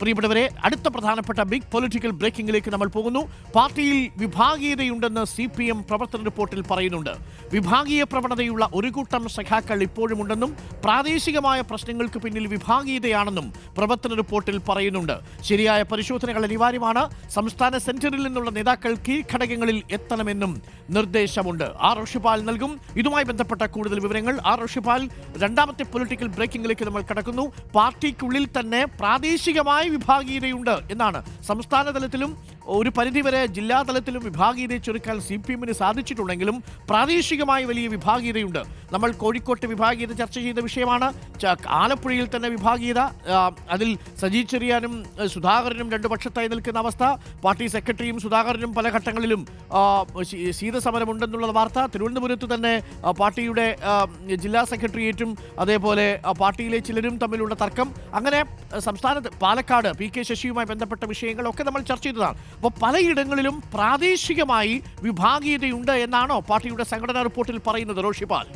പ്രിയപ്പെട്ടവരെ അടുത്ത പ്രധാനപ്പെട്ട ബിഗ് പൊളിറ്റിക്കൽ ബ്രേക്കിംഗിലേക്ക് നമ്മൾ പോകുന്നു. പാർട്ടിയിൽ വിഭാഗീയതയുണ്ടെന്ന് സി പി എം പ്രവർത്തന റിപ്പോർട്ടിൽ പറയുന്നുണ്ട്. വിഭാഗീയ പ്രവണതയുള്ള ഒരു കൂട്ടം സഖാക്കൾ ഇപ്പോഴുമുണ്ടെന്നും പ്രാദേശികമായ പ്രശ്നങ്ങൾക്ക് പിന്നിൽ വിഭാഗീയതയാണെന്നും പ്രവർത്തന റിപ്പോർട്ടിൽ പറയുന്നുണ്ട്. ശരിയായ പരിശോധനകൾ അനിവാര്യമാണ്. സംസ്ഥാന സെന്ററിൽ നിന്നുള്ള നേതാക്കൾ കീഴ്ഘടകങ്ങളിൽ എത്തണമെന്നും നിർദ്ദേശമുണ്ട്. ആർ ഋഷിപാൽ നൽകും. ഇതുമായി ബന്ധപ്പെട്ട കൂടുതൽ വിവരങ്ങൾ ആർ ഋഷിപാൽ. രണ്ടാമത്തെ പൊളിറ്റിക്കൽ ബ്രേക്കിംഗിലേക്ക് നമ്മൾ കടക്കുന്നു. പാർട്ടിക്കുള്ളിൽ തന്നെ പ്രാദേശികമായ വിഭാഗീയതയുണ്ട് എന്നാണ് സംസ്ഥാന തലത്തിലും ഒരു പരിധിവരെ ജില്ലാ തലത്തിലും വിഭാഗീയതയെ ചുരുക്കാൻ സി പി എമ്മിന് സാധിച്ചിട്ടുണ്ടെങ്കിലും പ്രാദേശികമായി വലിയ വിഭാഗീയതയുണ്ട്. നമ്മൾ കോഴിക്കോട്ട് വിഭാഗീയത ചർച്ച ചെയ്ത വിഷയമാണ്. ആലപ്പുഴയിൽ തന്നെ വിഭാഗീയത അതിൽ സജി ചെറിയാനും സുധാകരനും രണ്ടു പക്ഷത്തായി നിൽക്കുന്ന അവസ്ഥ. പാർട്ടി സെക്രട്ടറിയും സുധാകരനും പല ഘട്ടങ്ങളിലും ശീതസമരമുണ്ടെന്നുള്ള വാർത്ത. തിരുവനന്തപുരത്ത് തന്നെ പാർട്ടിയുടെ ജില്ലാ സെക്രട്ടേറിയറ്റും അതേപോലെ പാർട്ടിയിലെ ചിലരും തമ്മിലുള്ള തർക്കം. അങ്ങനെ സംസ്ഥാനത്ത് പാലക്കാട് പി കെ ശശിയുമായി ബന്ധപ്പെട്ട വിഷയങ്ങളൊക്കെ നമ്മൾ ചർച്ച ചെയ്തതാണ്. അപ്പോൾ പലയിടങ്ങളിലും പ്രാദേശികമായി വിഭാഗീയതയുണ്ട് എന്നാണോ പാർട്ടിയുടെ സംഘടനാ റിപ്പോർട്ടിൽ പറയുന്നത് Roshipal?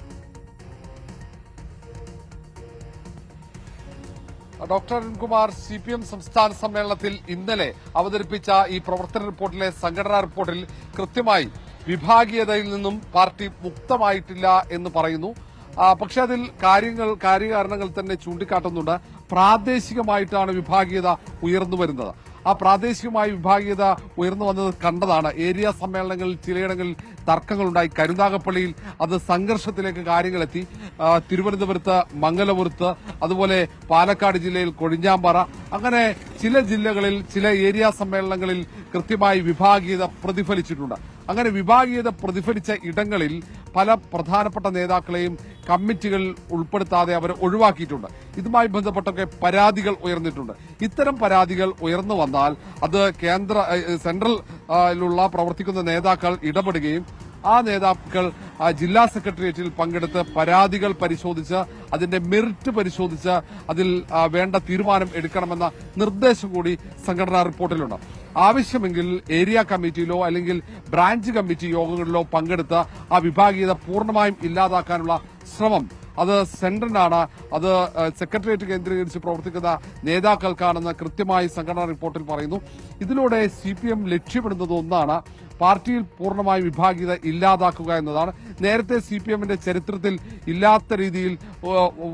Doctor Arunkumar C P M സംസ്ഥാന സമ്മേളനത്തിൽ ഇന്നലെ അവതരിപ്പിച്ച ഈ പ്രവർത്തന റിപ്പോർട്ടിലെ സംഘടനാ റിപ്പോർട്ടിൽ കൃത്യമായി വിഭാഗീയതയിൽ നിന്നും പാർട്ടി മുക്തമായിട്ടില്ല എന്ന് പറയുന്നു. പക്ഷെ അതിൽ കാര്യങ്ങൾ കാര്യകാരണങ്ങൾ തന്നെ ചൂണ്ടിക്കാട്ടുന്നുണ്ട്. പ്രാദേശികമായിട്ടാണ് വിഭാഗീയത ഉയർന്നു വരുന്നത്. ആ പ്രാദേശികമായ വിഭാഗീയത ഉയർന്നു വന്നത് കണ്ടതാണ്. ഏരിയ സമ്മേളനങ്ങളിൽ ചിലയിടങ്ങളിൽ തർക്കങ്ങളുണ്ടായി. കരുനാഗപ്പള്ളിയിൽ അത് സംഘർഷത്തിലേക്ക് കാര്യങ്ങളെത്തി. തിരുവനന്തപുരത്ത് മംഗലപുരത്ത് അതുപോലെ പാലക്കാട് ജില്ലയിൽ കൊഴിഞ്ഞാമ്പാറ അങ്ങനെ ചില ജില്ലകളിൽ ചില ഏരിയ സമ്മേളനങ്ങളിൽ കൃത്യമായി വിഭാഗീയത പ്രതിഫലിച്ചിട്ടുണ്ട്. അങ്ങനെ വിഭാഗീയത പ്രതിഫലിച്ച ഇടങ്ങളിൽ പല പ്രധാനപ്പെട്ട നേതാക്കളെയും കമ്മിറ്റികൾ ഉൾപ്പെടുത്താതെ അവർ ഒഴിവാക്കിയിട്ടുണ്ട്. ഇതുമായി ബന്ധപ്പെട്ടൊക്കെ പരാതികൾ ഉയർന്നിട്ടുണ്ട്. ഇത്തരം പരാതികൾ ഉയർന്നു വന്നാൽ അത് കേന്ദ്ര സെൻട്രലിലുള്ള പ്രവർത്തിക്കുന്ന നേതാക്കൾ ഇടപെടുകയും ആ നേതാക്കൾ ആ, ജില്ലാ സെക്രട്ടേറിയറ്റിൽ പങ്കെടുത്ത് പരാതികൾ പരിശോധിച്ച് അതിന്റെ മെറിറ്റ് പരിശോധിച്ച് അതിൽ വേണ്ട തീരുമാനം എടുക്കണമെന്ന നിർദ്ദേശം കൂടി സംഘടനാ റിപ്പോർട്ടിലുണ്ട്. ആവശ്യമെങ്കിൽ ഏരിയ കമ്മിറ്റിയിലോ അല്ലെങ്കിൽ ബ്രാഞ്ച് കമ്മിറ്റി യോഗങ്ങളിലോ പങ്കെടുത്ത് ആ വിഭാഗീയത പൂർണമായും ഇല്ലാതാക്കാനുള്ള ശ്രമം. അത് സെന്ററിനാണ് അത് സെക്രട്ടേറിയറ്റ് കേന്ദ്രീകരിച്ച് പ്രവർത്തിക്കുന്ന നേതാക്കൾക്കാണെന്ന് കൃത്യമായി സംഘടനാ റിപ്പോർട്ടിൽ പറയുന്നു. ഇതിലൂടെ സി പി എം ലക്ഷ്യമിടുന്നത് ഒന്നാണ് പാർട്ടിയിൽ പൂർണമായി വിഭാഗീയത ഇല്ലാതാക്കുക എന്നതാണ്. നേരത്തെ സി പി എമ്മിന്റെ ചരിത്രത്തിൽ ഇല്ലാത്ത രീതിയിൽ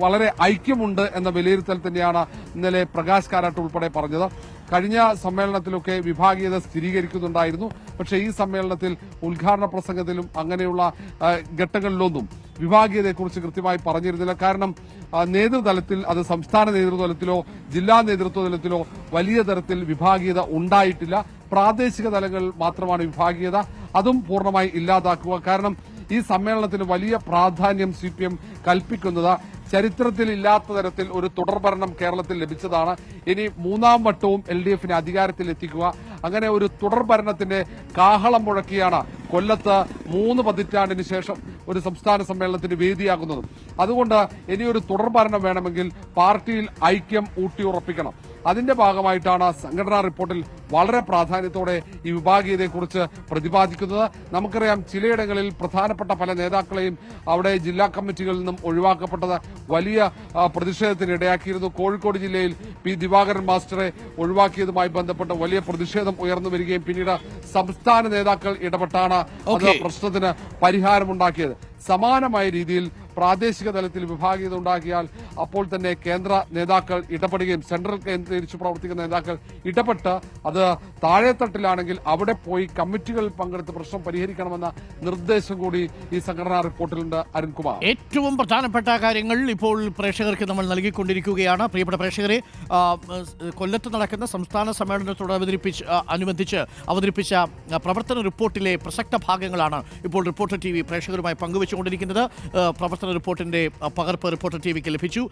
വളരെ ഐക്യമുണ്ട് എന്ന വിലയിരുത്തൽ തന്നെയാണ് ഇന്നലെ പ്രകാശ് കാരാട്ട് ഉൾപ്പെടെ പറഞ്ഞത്. കഴിഞ്ഞ സമ്മേളനത്തിലൊക്കെ വിഭാഗീയത സ്ഥിരീകരിക്കുന്നുണ്ടായിരുന്നു. പക്ഷേ ഈ സമ്മേളനത്തിൽ ഉദ്ഘാടന പ്രസംഗത്തിലും അങ്ങനെയുള്ള ഘട്ടങ്ങളിലൊന്നും വിഭാഗീയതയെക്കുറിച്ച് കൃത്യമായി പറഞ്ഞിരുന്നില്ല. കാരണം നേതൃതലത്തിൽ അത് സംസ്ഥാന നേതൃതലത്തിലോ ജില്ലാ നേതൃത്വ തലത്തിലോ വലിയ തരത്തിൽ വിഭാഗീയത ഉണ്ടായിട്ടില്ല. പ്രാദേശിക തലങ്ങൾ മാത്രമാണ് വിഭാഗീയത. അതും പൂർണമായി ഇല്ലാതാക്കുക. കാരണം ഈ സമ്മേളനത്തിന് വലിയ പ്രാധാന്യം സി പി എം കൽപ്പിക്കുന്നത് ചരിത്രത്തിൽ ഇല്ലാത്ത തരത്തിൽ ഒരു തുടർഭരണം കേരളത്തിൽ ലഭിച്ചതാണ്. ഇനി മൂന്നാം വട്ടവും എൽ ഡി എഫിനെ അധികാരത്തിൽ എത്തിക്കുക. അങ്ങനെ ഒരു തുടർഭരണത്തിന്റെ കാഹളം മുഴക്കിയാണ് കൊല്ലത്ത് മൂന്ന് പതിറ്റാണ്ടിന് ശേഷം ഒരു സംസ്ഥാന സമ്മേളനത്തിന് വേദിയാകുന്നതും. അതുകൊണ്ട് ഇനിയൊരു തുടർഭരണം വേണമെങ്കിൽ പാർട്ടിയിൽ ഐക്യം ഊട്ടിയുറപ്പിക്കണം. അതിന്റെ ഭാഗമായിട്ടാണ് സംഘടനാ റിപ്പോർട്ടിൽ വളരെ പ്രാധാന്യത്തോടെ ഈ വിഭാഗീയതയെക്കുറിച്ച് പ്രതിപാദിക്കുന്നത്. നമുക്കറിയാം ചിലയിടങ്ങളിൽ പ്രധാനപ്പെട്ട പല നേതാക്കളെയും അവിടെ ജില്ലാ കമ്മിറ്റികളിൽ നിന്നും ഒഴിവാക്കപ്പെട്ടത് വലിയ പ്രതിഷേധത്തിനിടയാക്കിയിരുന്നു പ്രതിഷേധത്തിന് ഇടയാക്കിയിരുന്നു. കോഴിക്കോട് ജില്ലയിൽ പി ദിവാകരൻ മാസ്റ്ററെ ഒഴിവാക്കിയതുമായി ബന്ധപ്പെട്ട് വലിയ പ്രതിഷേധം ഉയർന്നു വരികയും പിന്നീട് സംസ്ഥാന നേതാക്കൾ ഇടപെട്ടാണ്. പ്രശ്നത്തിന് പരിഹാരമുണ്ടാക്കിയത്. സമാനമായ രീതിയിൽ പ്രാദേശിക തലത്തിൽ വിഭാഗീയത ഉണ്ടാക്കിയാൽ അപ്പോൾ തന്നെ കേന്ദ്ര നേതാക്കൾ ഇടപെടുകയും സെൻട്രൽ കേന്ദ്രീകരിച്ച് പ്രവർത്തിക്കുന്ന നേതാക്കൾ ഇടപെട്ട് അത് താഴെത്തട്ടിലാണെങ്കിൽ അവിടെ പോയി കമ്മിറ്റികളിൽ പങ്കെടുത്ത് പ്രശ്നം പരിഹരിക്കണമെന്ന നിർദ്ദേശം കൂടി ഈ സംഘടനാ റിപ്പോർട്ടിലുണ്ട് അരുൺകുമാർ. ഏറ്റവും പ്രധാനപ്പെട്ട കാര്യങ്ങൾ ഇപ്പോൾ പ്രേക്ഷകർക്ക് നമ്മൾ നൽകിക്കൊണ്ടിരിക്കുകയാണ്. പ്രിയപ്പെട്ട പ്രേക്ഷകരെ കൊല്ലത്ത് നടക്കുന്ന സംസ്ഥാന സമ്മേളനത്തോട് അവതരിപ്പിച്ച് അനുബന്ധിച്ച് അവതരിപ്പിച്ച പ്രവർത്തന റിപ്പോർട്ടിലെ പ്രസക്ത ഭാഗങ്ങളാണ് ഇപ്പോൾ റിപ്പോർട്ടർ ടി വി പ്രേക്ഷകരുമായി പങ്കുവച്ചുകൊണ്ടിരിക്കുന്നത്. പ്രവർത്തന റിപ്പോർട്ടിന്റെ പകർപ്പ് റിപ്പോർട്ടർ ടി വിക്ക് ലഭിച്ചു.